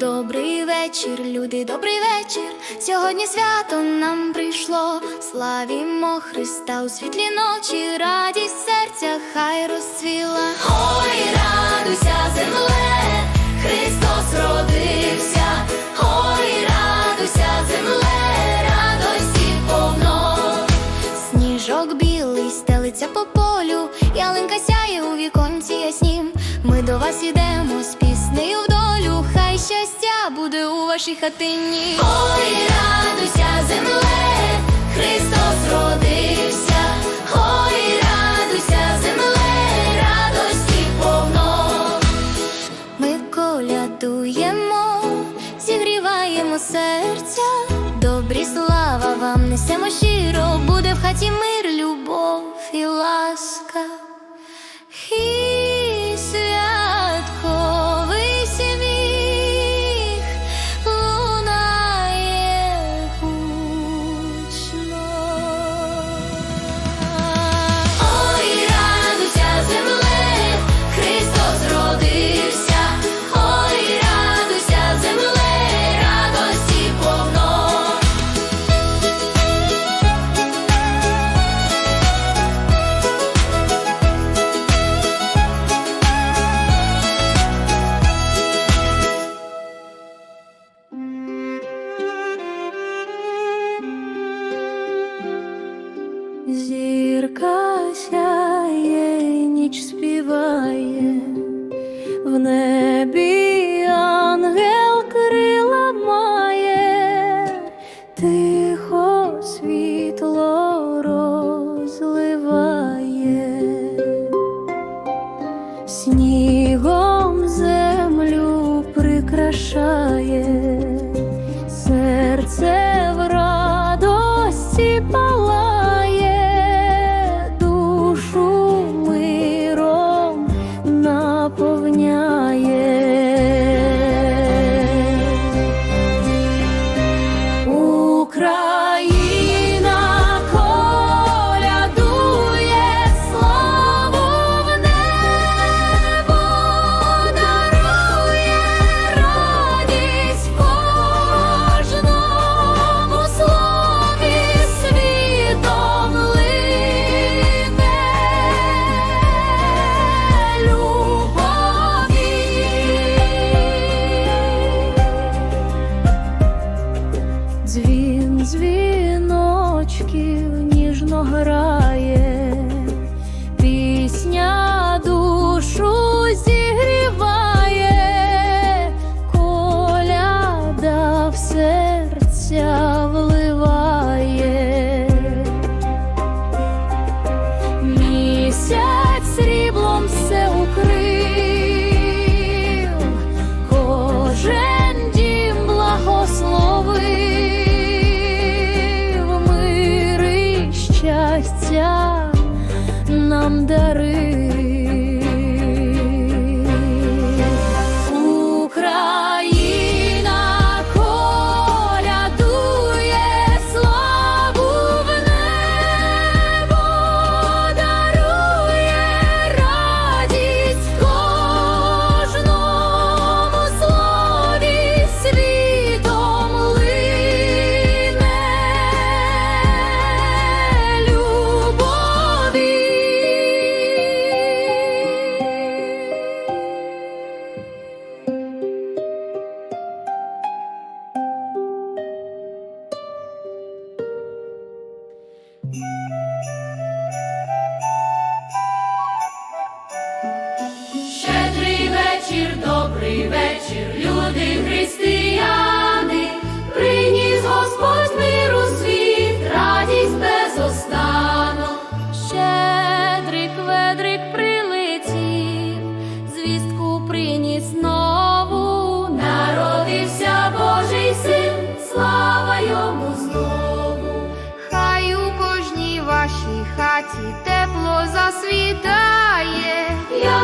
Добрий вечір, люди, добрий вечір. Сьогодні свято нам прийшло. Славімо Христа у світлі ночі, радість серця хай розсвіла. Ой, радуйся, земле, Христос родив. ялинка сяє у віконці яснім. Ми до вас йдемо з піснею в долю, хай щастя буде у вашій хатині. Ой, радуйся, земле.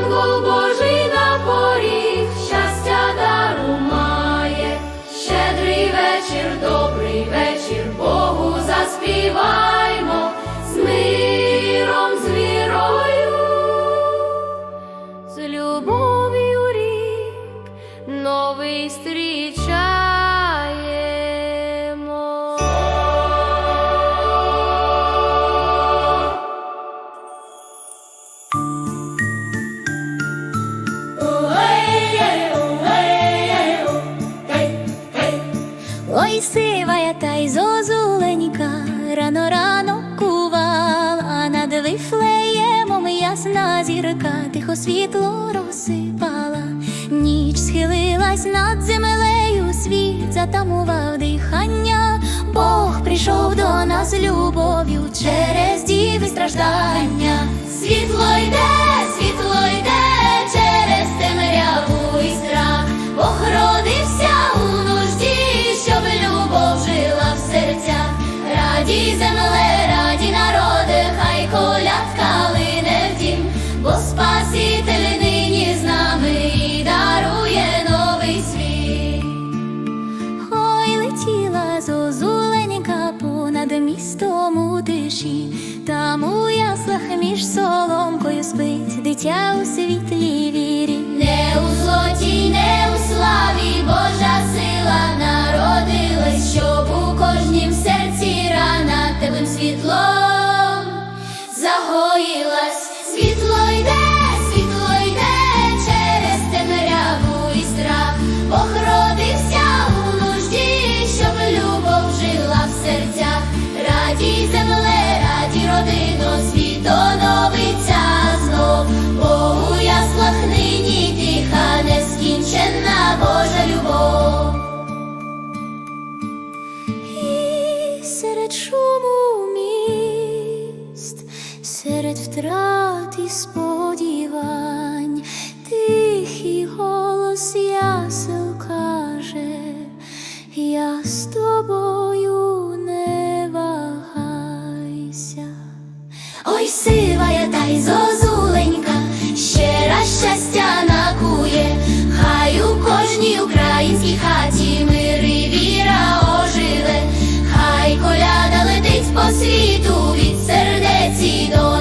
Янголу Божий и сивая, та й зозуленька, рано рано кувала, а над вифлеємом ясна зірка, тихо світло розсипала, ніч схилилась над землею, світ затамував дихання, Бог прийшов до нас любов'ю через діви страждання, світло йде, світло йде, через темряву і страх, Бог родився у щастя, раді земле, раді народи, хай колядка лине в дім, бо спасіте. втрат і сподівань, тихий голос ясел каже, я з тобою не вагайся. Ой, сивая та й зозуленька, ще раз щастя накує, хай у кожній українській хаті мир і віра оживе, хай коляда летить по світу від сердець і до.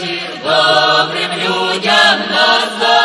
добрим людям назад.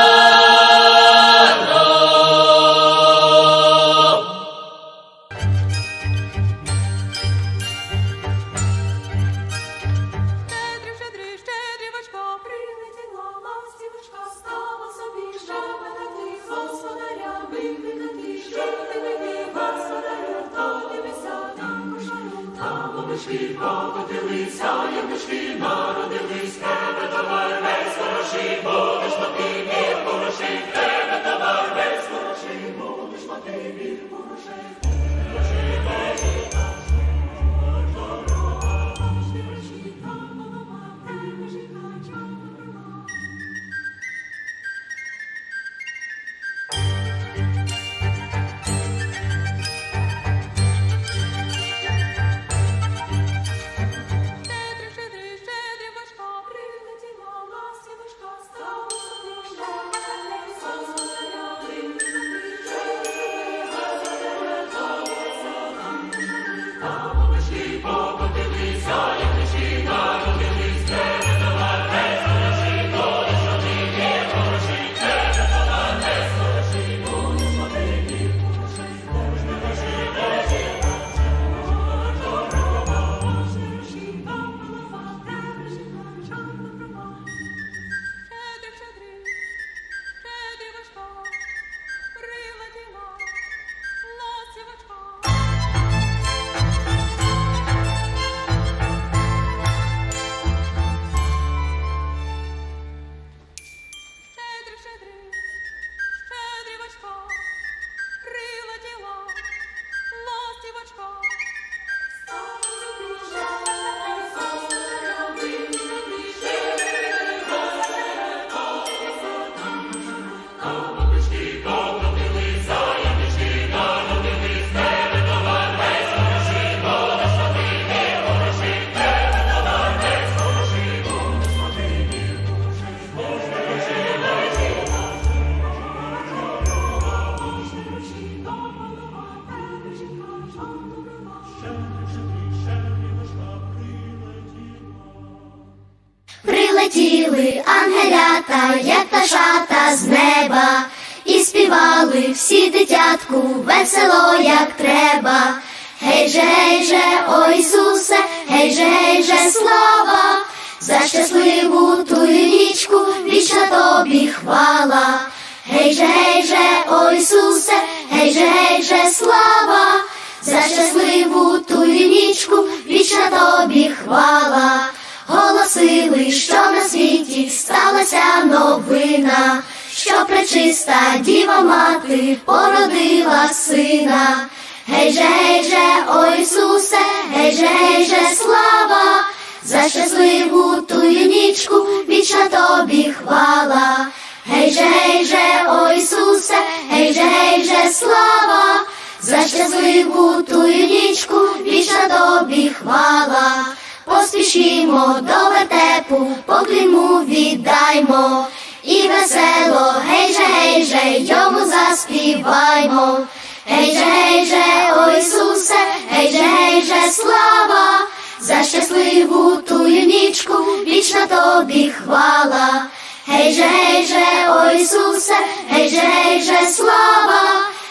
Ангелята, як пташата з неба, і співали всі дитятку весело, як треба. Гей же, гей же, о Ісусе, гей же, гей же, слава, за щасливу тую нічку, вічна тобі хвала. Гей же, гей же, о Ісусе, гей же, гей же, слава, за щасливу тую нічку, вічна тобі хвала. Голосили, що на світі сталася новина, що пречиста діва мати породила сина. Гей же, гей же, о Ісусе, гей же, гей же, слава, за щасливу тую нічку, вічна тобі хвала. Гей же, гей же, о Ісусе, гей же, гей же, слава, за щасливу тую нічку, вічна тобі хвала. Поспішімо до вертепу, покліньму віддаймо, і весело, гей же, гей же, йому заспіваймо. Гей же, гей же, о Ісусе, гей же, гей же, слава, за щасливу тую нічку, вічна тобі хвала. Гей же, гей же, о Ісусе, гей же, гей же, слава,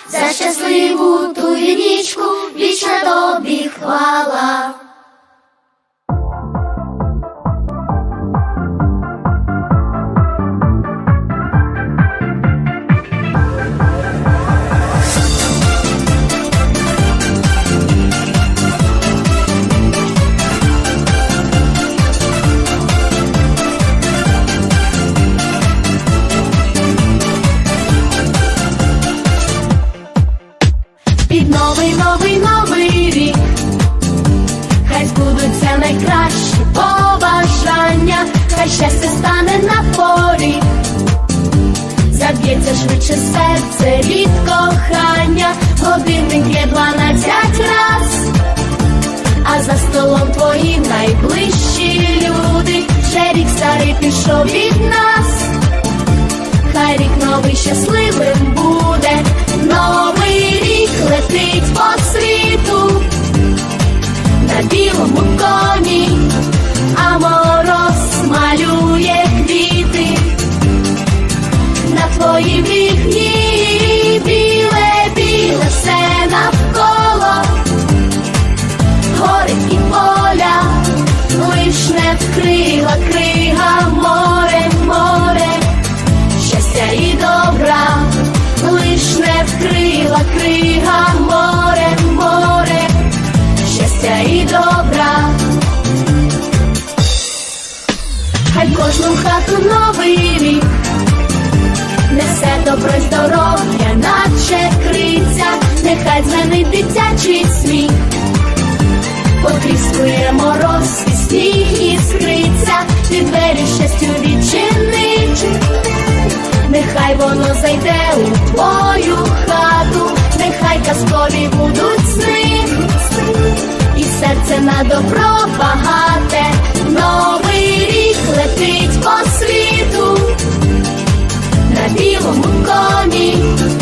за щасливу тую нічку, вічна тобі хвала. Стане. Заб'ється швидше серце від кохання, годинник є дванадцять раз, а за столом твої найближчі люди, ще рік старий пішов від нас. Хай рік новий щасливим буде, новий рік летить по світу. На білому коні, а мороз твоїм вікні, біле, біле все навколо, гори і поля, лишне вкрила крига, море, море, щастя і добра, лишне вкрила крига, море, море, щастя і добра, хай кожну хату новий. Добре здоров'я, наче криця, нехай звенить дитячий сміх, потріскує мороз, і сніг іскриця, і двері щастю відчинить, нехай воно зайде у твою хату, нехай казкові будуть сни, і серце на добро багате, новий рік летить по 比我们更爱你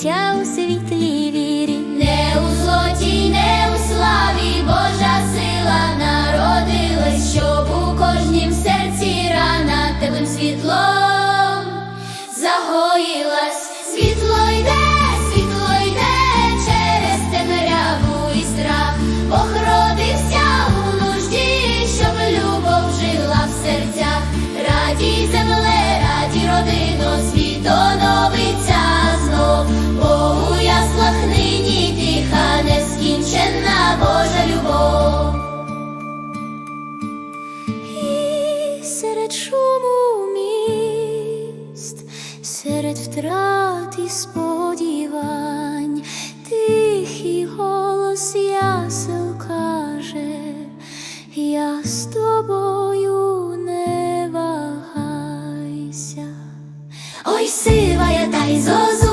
життя у світлій вірі, не у злоті, не у славі, Божа сила народилась, щоб у кожнім серці рана тебе світлом загоїлась. втрат і сподівань, тихий голос ясел каже, я з тобою не вагайся, ой сивая та й зозу.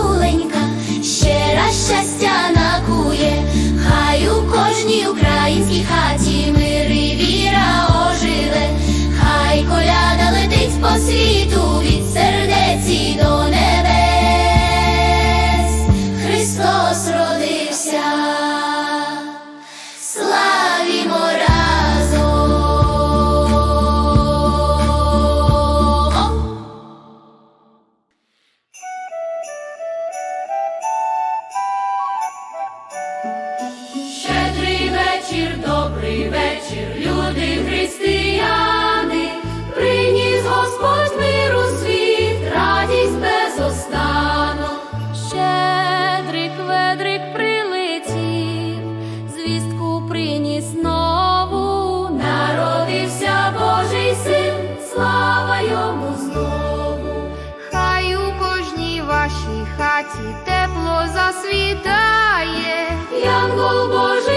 Боже.